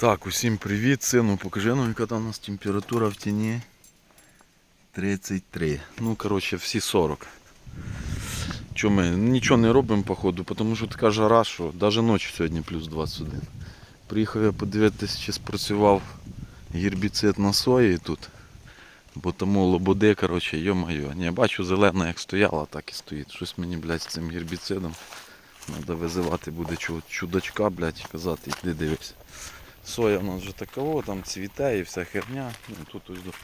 Так, усім привіт, сину, покажи ну, яка там у нас температура в тіні. 33. Ну, коротше, всі 40. Чому ми нічого не робимо, походу, тому що така жара, що навіть ночі сьогодні плюс 21. Приїхав я подивитися, чи спрацював гербіцид на сої тут. Бо тому лободи, коротше, йо-моє. Не, бачу зелена як стояла, так і стоїть. Щось мені, блядь, з цим гербіцидом. Треба визивати буде чу- чудачка, блядь, і казати, іди дивись. Соя у нас вже такого, там цвіте і вся херня. Ну, тут ось,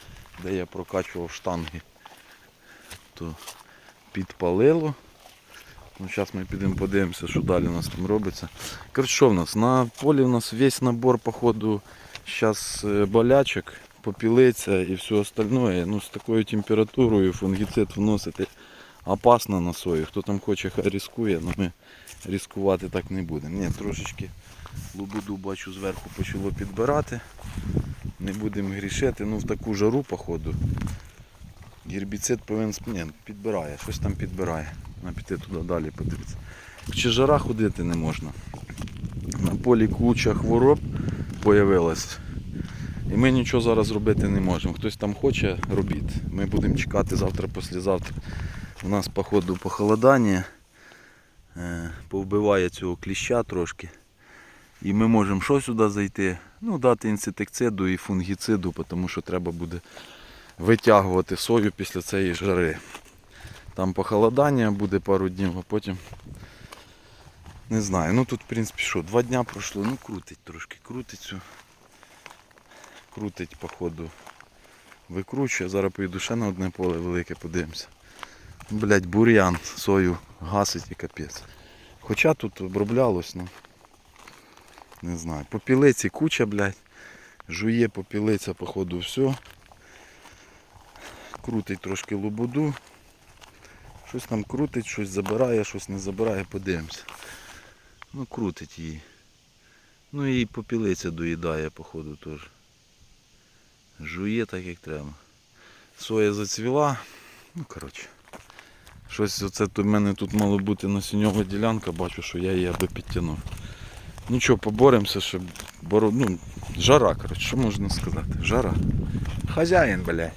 де я прокачував штанги, то підпалило. Ну, зараз ми підемо подивимося, що далі у нас там робиться. Коротше, що в нас? На полі у нас весь набор, походу, зараз болячок, попілиця і все остальное. Ну, з такою температурою фунгіцид вносити опасно на сою. Хто там хоче, хай рискує, але ми ризикувати так не будемо. Ні, трошечки лубуду бачу зверху почало підбирати. Не будемо грішити, ну в таку жару, походу. Гербіцид повинен Ні, підбирає, щось там підбирає. На піти туди далі подивитися. Чи жара ходити не можна. На полі куча хвороб появилась. І ми нічого зараз робити не можемо. Хтось там хоче, робіть. Ми будемо чекати завтра, післязавтра. У нас, походу, похолодання. Е, Повбиває цього кліща трошки. І ми можемо що сюди зайти? Ну, дати інсектициду і фунгіциду, тому що треба буде витягувати сою після цієї жари. Там похолодання буде пару днів, а потім. Не знаю. Ну тут, в принципі, що, два дня пройшло, ну крутить трошки, крутить цю. Крутить, походу. Викручує. Зараз поїду ще на одне поле велике, подивимося. Блять, бур'ян сою гасить і капець. Хоча тут оброблялось, ну. Не знаю. Попілиці куча, блядь. Жує попілиця, походу, все. Крутить трошки лободу. Щось там крутить, щось забирає, щось не забирає, подивимося. Ну, крутить її. Ну і попілиця доїдає, походу, теж. Жує так, як треба. Соя зацвіла. Ну, коротше. Щось оце в мене тут мало бути насінньова ділянка, бачу, що я її аби підтягнув. Нічого, поборемося, щоб боро... ну, жара, коротше, що можна сказати? Жара. Хазяїн, бля.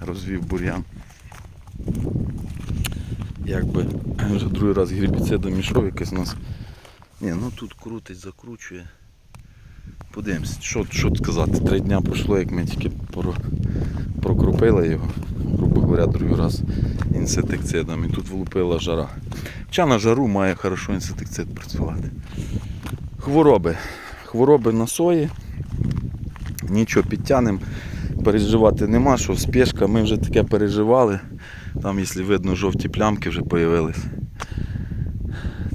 Розвів бур'ян. Якби вже другий раз гербіцидом ішов якийсь у нас. Ні, ну тут крутить, закручує. Подивимось, що, що сказати, три дня пройшло, як ми тільки про... прокрупили його, грубо говоря, другий раз інсектицидом. І тут влупила жара. Хоча на жару має хорошо інсектицид працювати. Хвороби. Хвороби на сої. Нічого підтягнемо. Переживати нема, що спешка, ми вже таке переживали. Там, якщо видно, жовті плямки вже з'явились.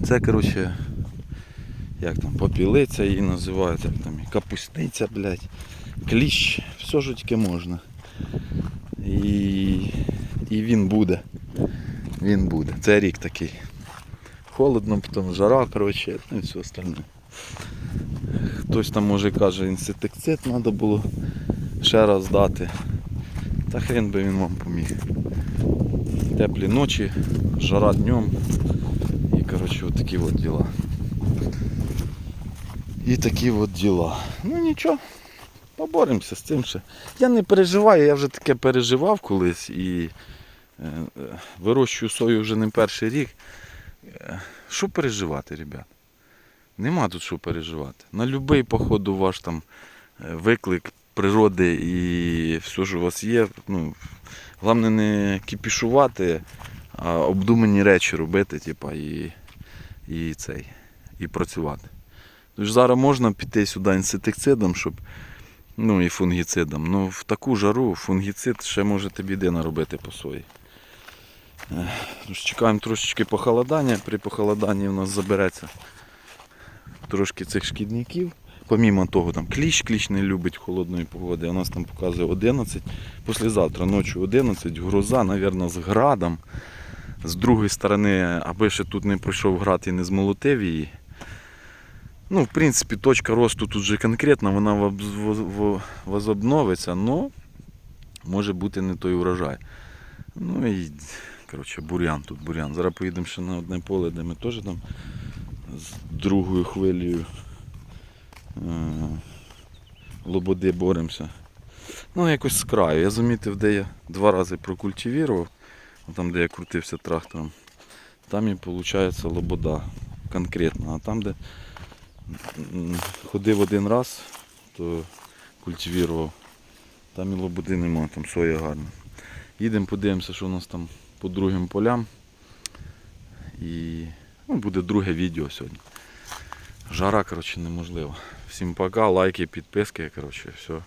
Це, коротше, як там, попілиця її називають, як там, і блядь, кліщ, все що тільки можна. І, і він буде. Він буде. Це рік такий. Холодно, потім жара, коротше, ну і все остальне. Хтось там може каже, інсектицид треба було ще раз дати. Та хрен би він вам поміг. Теплі ночі, жара днем. І коротше от такі от діла. І такі от діла. Ну нічого, поборемося з цим ще. Я не переживаю, я вже таке переживав колись і е, вирощую сою вже не перший рік. Е, Що переживати, ребят? Нема тут що переживати. На будь-який походу ваш там е, виклик природи і все, що у вас є. Ну, головне не кіпішувати, а обдумані речі робити, типа, і, і, цей, і працювати. Тож зараз можна піти сюди інсектицидом, щоб, ну і фунгіцидом. Ну в таку жару фунгіцид ще може біди наробити по сої. Чекаємо трошечки похолодання. При похолоданні у нас забереться трошки цих шкідників. Помімо того, там кліщ, кліщ не любить холодної погоди. У нас там показує 11. Післязавтра ночі 11, гроза, мабуть, з градом. З другої сторони, аби ще тут не пройшов град і не змолотив її. Ну, в принципі, точка росту тут вже конкретна, вона воз- воз- во- возобновиться, але може бути не той урожай. Ну і коротше, бур'ян тут бур'ян. Зараз поїдемо ще на одне поле, де ми теж там з другою хвилею е, лободи боремося. Ну, якось з краю. Я замітив, де я два рази прокультивував, там, де я крутився трактором, там і виходить лобода конкретно. А там, де ходив один раз, то культивував, там і лободи нема, там соя гарна. Їдемо, подивимося, що у нас там по другим полям. І ну, буде друге відео сьогодні. Жара, коротше, неможлива. Всім пока, лайки, підписки, коротше, все.